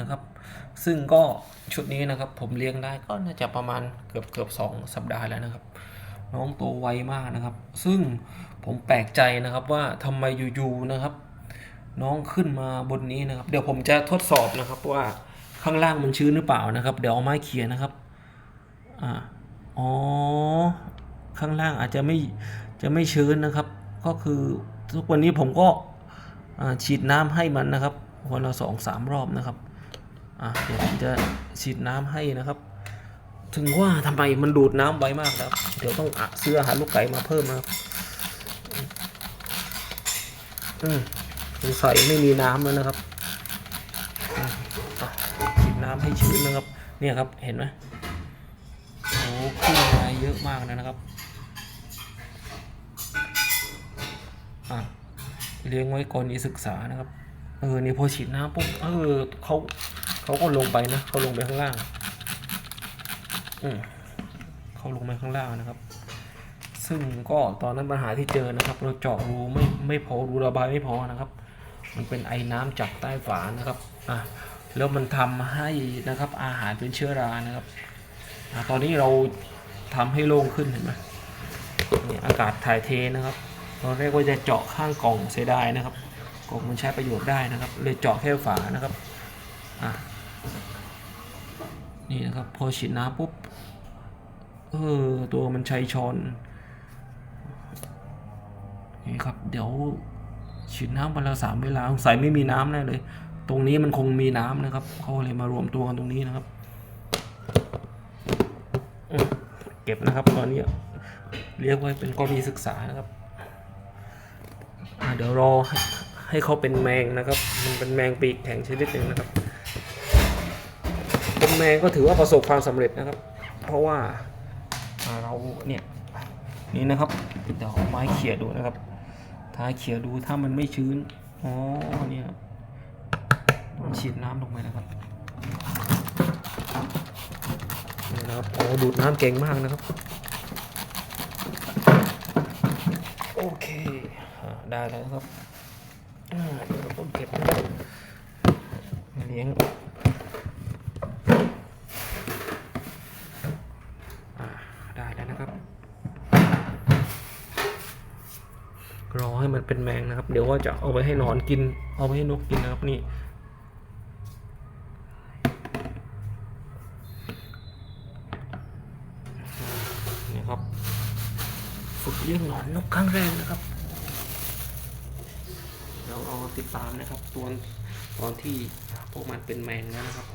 นะครับ ซึ่งก็ชุดนี้นะครับ ผมเลี้ยงได้ก็น่าจะประมาณเกือบเกือบสองสัปดาห์แล้วนะครับ น้องโตไวมากนะครับ ซึ่งผมแปลกใจนะครับว่าทำไมอยู่ๆนะครับ น้องขึ้นมาบนนี้นะครับ เดี๋ยวผมจะทดสอบนะครับว่าข้างล่างมันชื้นหรือเปล่านะครับ เดี๋ยวเอาไม้เขียนนะครับอ่าอ๋อข้างล่างอาจจะไม่จะไม่ชื้นนะครับ ก็คือทุกวันนี้ผมก็ฉีดน้ำให้มันนะครับวันละสองสามรอบนะครับ อ่าเดี๋ยวผมจะฉีดน้ำให้นะครับ ถึงว่าทำไมมันดูดน้ำไวมากนะครับ เดี๋ยวต้องอะซื้ออาหารลูกไก่มาเพิ่มนะครับอืมสงสัยไม่มีน้ำแล้วนะครับฉีดน้ำให้ชื้นนะครับ เนี่ยครับเห็นไหมโอ้ขึ้นมาเยอะมากนะครับอะเลี้ยงไว้ก่อนนี้ศึกษานะครับ เออ นี่พอฉีดน้ำปุ๊บ เออเขา เขาก็ลงไปนะเขาลงไปข้างล่างอืมเขาลงไปข้างล่างนะครับ ซึ่งก็ตอนนั้นปัญหาที่เจอนะครับ เราเจาะรูไม่ไม่พอรูระบายไม่พอนะครับ มันเป็นไอ้น้ำจากใต้ฝานะครับอะแล้วมันทำให้นะครับอาหารเป็นเชื้อรานะครับอตอนนี้เราทำให้โล่งขึ้นเห็นไหมนี่อากาศถ่ายเทนะครับตอนแรกว่าจะเจาะข้างกล่องเสียดายนะครับกล่องมันใช้ประโยชน์ได้นะครับ เลยเจาะแค่ฝานะครับอะ นี่นะครับพอฉีดน้ำปุ๊บเออตัวมันใช้ช้อนนี่ครับ เดี๋ยวฉีดน้ำวันละสามเวลาสงสัยไม่มีน้ำแน่เลย ตรงนี้มันคงมีน้ำนะครับเขาเลยมารวมตัวกันตรงนี้นะครับเก็บนะครับตอนนี้เรียกไว้เป็นกรณีศึกษานะครับเดี๋ยวรอให้เขาเป็นแมงนะครับ มันเป็นแมงปีกแข็งชนิดหนึ่งนะครับ เป็นแมงก็ถือว่าประสบความสำเร็จนะครับ เพราะว่าอ่าเราเนี่ยนี่นะครับเดี๋ยวเอาไม้เขี่ยดูนะครับถ้าเขี่ยดูถ้ามันไม่ชื้นอ๋อเนี่ยต้องฉีดน้ำลงไปนะครับนี่นะครับโอ้ดูดน้ำเก่งมากนะครับ โอเคอ่าได้แล้วนะครับอ่าเดี๋ยวเราต้องเก็บนะครับเลี้ยงอ่าได้แล้วนะครับ รอให้ มันเป็นแมงนะครับ เดี๋ยวว่าจะเอาไปให้หนอนกิน เอาไปให้นกกินนะครับนี่ นี่ครับ ฝึกเลี้ยงหนอนนกครั้งแรกนะครับ เดี๋ยวเราติดตามนะครับตอนตอนที่พวกมันเป็นแมงนะครับ